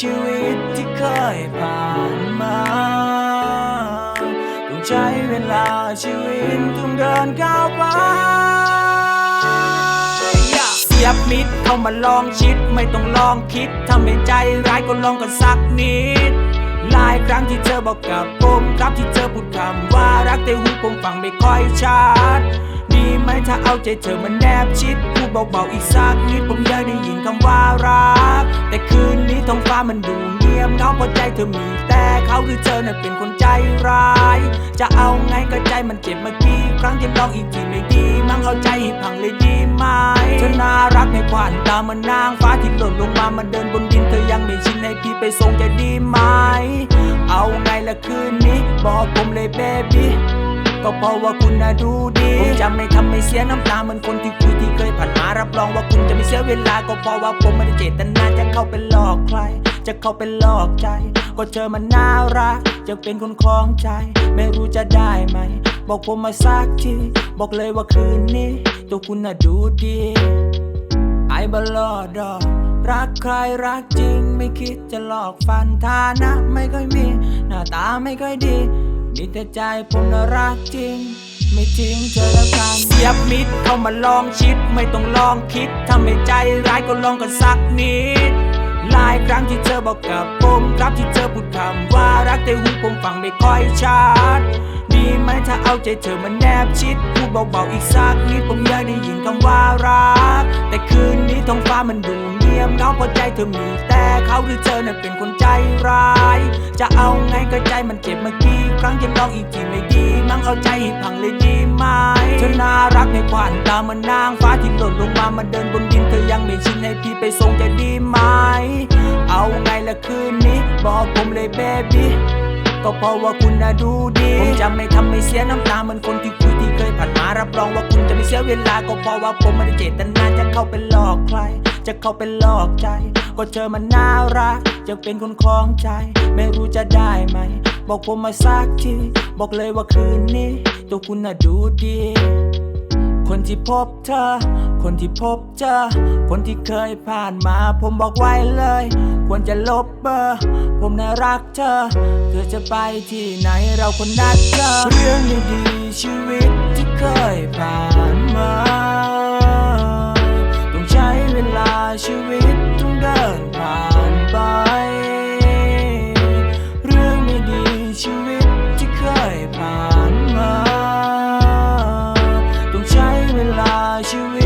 ชีวิตที่เคยผ่านมาต้องใช้เวลาชีวิตต้องเดินก้าวไปเสียบมิดเข้ามาลองชิดไม่ต้องลองคิดถ้าไม่ใจร้ายก็ลองกันสักนิดหลายครั้งที่เธอบอกกับผมครับที่เธอพูดคำว่ารักแต่หูผมฟังไม่ค่อยชัด ดีไหมถ้าเอาใจเธอมาแนบชิด เบาๆอีกสักนิดผมยากได้ยินคำว่ารัก แต่คืนนี้ท้องฟ้ามันดูเงียบเงาเพราะใจเธอมีแต่เขาหรือเธอน่ะเป็นคนใจร้าย จะเอาไงก็ใจมันเจ็บเมากี่ครั้งที่ลองอีกทีไม่ดี มั่งเข้าใจให้พังเลยดีไหมเธอน่ารักในควันตามันนางฟ้าที่หล่นลงมามันเดินบนดินเธอยังไม่ชินให้พี่ไปส่งจะดีไหมเอาไงละคืนนี้บอกผมเลยเบบี้ก็เพราะว่าคุณน่ะดูดี ไม่ทำให้เสียน้ำตาเหมือนคนที่คุยที่เคยผ่านมารับรองว่าคุณจะไม่เสียเวลาก็เพราะว่าผมไม่ได้เจตนาจะเข้าไปหลอกใคร จะเข้าไปหลอกใจ ก็เธอมันน่ารักจะเป็นคนคล้องใจ ไม่รู้จะได้ไหม บอกผมมาสักทีบอกเลยว่าคืนนี้ ตัวคุณน่ะดูดีไอ้บลอดอกรักใครรักจริง ไม่คิดจะหลอกฟันฐานะไม่ค่อยมี หน้าตาไม่ค่อยดีมีแต่ใจผมน่ะรักจริง ไม่ทิ้งเธอแล้วกันเสียบมิดเข้ามาลองชิดไม่ต้องลองคิดถ้าไม่ใจร้ายก็ลองกันสักนิดหลายครั้งที่เธอบอกกับผมครับที่เธอพูดคำว่ารักแต่หูผมฟังไม่ค่อยชัดดีไหมถ้าเอาใจเธอมาแนบชิดพูดเบาๆอีกสักนิดผมอยากได้ยินคำว่ารัก แต่คืนนี้ท้องฟ้ามันดู เงียบเหงาเพราะใจเธอมีแต่เขาหรือเธอน่ะเป็นคนใจร้าย จะเอาไงก็ใจมันเจ็บเมากี่ครั้งยังลองอีกทีไม่ดี มั่งเอาใจให้พังเลยดีไหมเธอน่ารักในควันตามันนางฟ้าที่หล่นลงมามันเดินบนดินเธอยังไม่ชินให้พี่ไปส่งจะดีไหม เอาไงละคืนนี้ บอกผมเลยเบบี้ก็เพราะว่าคุณน่ะดูดี ผมจะไม่ทำให้เสียน้ำตาเหมือนคนที่คุยที่เคยผ่านมารับรองว่าคุณจะไม่เสียเวลา ก็เพราะว่าผมไม่ได้เจตนาจะเข้าไปหลอกใคร จะเข้าไปหลอกใจก็เธอมันน่ารักจะเป็นคนคล้องใจ ไม่รู้จะได้ไหม บอกผมมาสักที บอกเลยว่าคืนนี้ ตัวคุณน่ะดูดี คนที่พบเธอ คนที่พบเจอ คนที่เคยผ่านมา ผมบอกไว้เลย ควรจะลบเบอร์ ผมน่ารักเธอ เธอจะไปที่ไหนเราคนนัดเจอเรื่องดีๆชีวิตที่เคย ต้